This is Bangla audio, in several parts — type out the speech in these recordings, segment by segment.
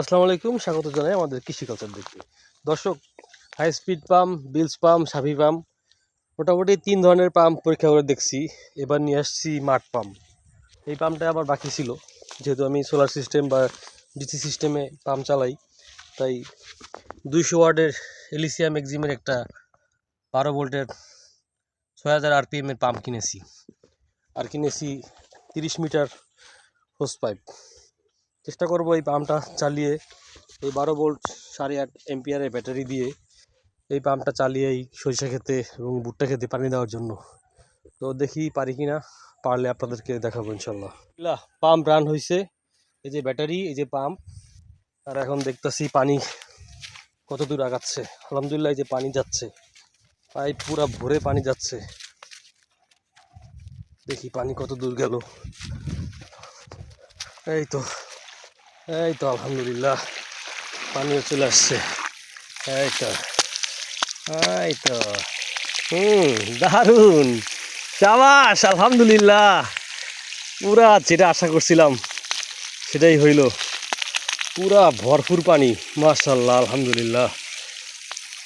আসসালামু আলাইকুম, স্বাগত জানাই আমাদের কৃষি কালচার দেখতে। দর্শক হাই স্পিড পাম্প বিলস পাম্প সাভি পাম্প মোটামুটি তিন ধরনের পাম্প পরীক্ষা করে দেখছি। এবার নিয়ে আসছি মাঠ পাম্প এই পাম্পটা আবার বাকি ছিল, যেহেতু আমি সোলার সিস্টেম বা ডিসি সিস্টেমে পাম্প চালাই, তাই দুইশো ওয়ার্ডের এলিসিয়া ম্যাক্সিমের একটা বারো ভোল্টের ছয় হাজার আরপিএম এর পাম্প কিনেছি। আর কিনেছি তিরিশ মিটার হোস পাইপ চেষ্টা করব এই পাম্পটা চালিয়ে, এই বারো ভোল্ট সাড়ে আট এমপিয়ারের ব্যাটারি দিয়ে এই পাম্পটা চালিয়ে এই সরিষা খেতে এবং ভুট্টা খেতে পানি দেওয়ার জন্য। তো দেখি পারি কি না, পারলে আপনাদেরকে দেখাবো ইনশাল্লাহ। পাম্প রান হয়েছে এই যে ব্যাটারি এই যে পাম্প। আর এখন দেখতেছি পানি কত দূর আগাচ্ছে। আলহামদুলিল্লাহ, এই যে পানি যাচ্ছে। পাইপ পুরা ভরে পানি যাচ্ছে। দেখি পানি কত দূর গেল। এই তো। এই তো আলহামদুলিল্লাহ পানিও চলে আসছে এই তো এই তো হুম দারুণ সাবাস আলহামদুলিল্লাহ পুরা যেটা আশা করছিলাম সেটাই হইল পুরা ভরপুর পানি মাশাল্লাহ আলহামদুলিল্লাহ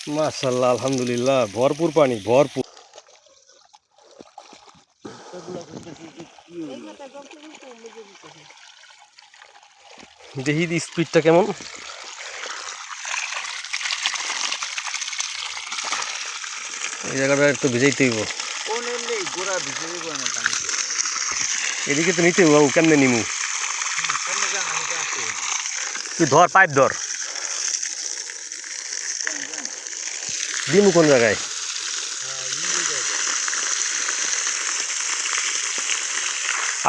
মাশাল্লাহ আলহামদুলিল্লাহ ভরপুর পানি ভরপুর দেখি স্পিডটা কেমন। এই জায়গাটা একটু ভিজাইতে হইব এদিকে তো নিতে হইব কেমনে নিমু? তুই ধর, পাইপ ধর। দিমু কোন জায়গায়?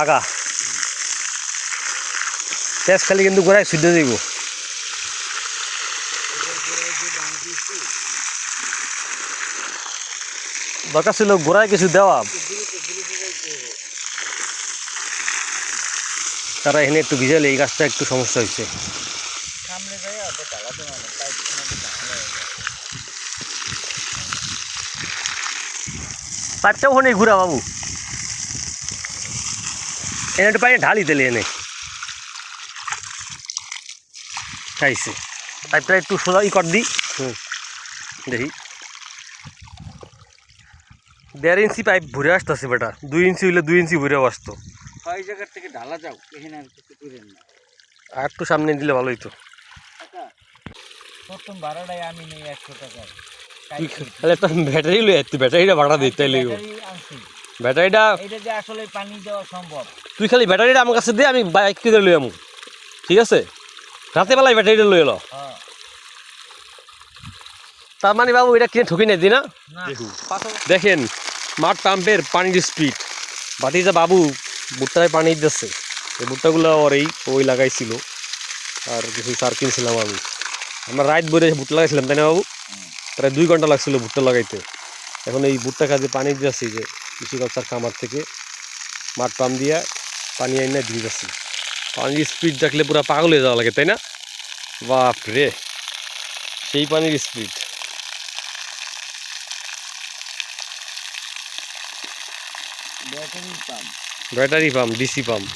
আগা। তেজ খালি কিন্তু গোড়ায় শুদ্ধ যাইব। দরকার ছিল গোড়ায় কিছু দেওয়া। তারা এখানে একটু ভিজালে এই গাছটা একটু সমস্যা হয়েছে হয়ে পাইপটা ওখানে ঘুরা বাবু। এনে একটু পাইনে ঢালি তেলে এনে। খাইছে। পাইপটা একটু সোজা ই কর দি। হুম। দেখি। দেড় ইঞ্চি পাইপ ঘুরে আসতেছে বেটা। দুই ইঞ্চি হইলে দুই ইঞ্চি ঘুরে আসতো ওই জায়গার থেকে ঢালা যাও এখানে আর কিছু করেন না। আর একটু সামনে দিলে ভালো হইতো টাকা প্রথম ভাড়াটাই আমি নেই একশো টাকা তুই তাহলে একটা ব্যাটারি লই তুই ব্যাটারিটা ভাড়া দিতে তাইলে ব্যাটারিটা এটা যে আসলে পানি দেওয়া সম্ভব। তুই খালি ব্যাটারিটা আমার কাছে দে আমি বাইক কিনে লই আমু। ঠিক আছে? রাতে বেলায় ব্যাটারিটা লই এলো। হ্যাঁ। তার মানে বাবু এটা কিনে ঠকি নাই না? দেখেন। মাঠ পাম্পের পানির স্পিড বাতিজা বাবু ভুট্টায় পানি দিচ্ছে এই ভুট্টাগুলো ওর এই ওই লাগাইছিল। আর কিছু সার কিনছিলাম আমি। আমরা রাত ভরে ভুট্টা লাগাইছিলাম তাই না বাবু? প্রায় দুই ঘণ্টা লাগছিল ভুট্টা লাগাইতে। এখন এই ভুট্টা কাজে পানি দিয়েছি যে কৃষিকালচার খামার থেকে। মাঠ পাম্প দিয়া পানি আইনা দিয়ে যাচ্ছি পানির স্পিড দেখলে পুরো পাগল হয়ে যাওয়া লাগে তাই না? বাপ রে সেই পানির speed battery pump DC pump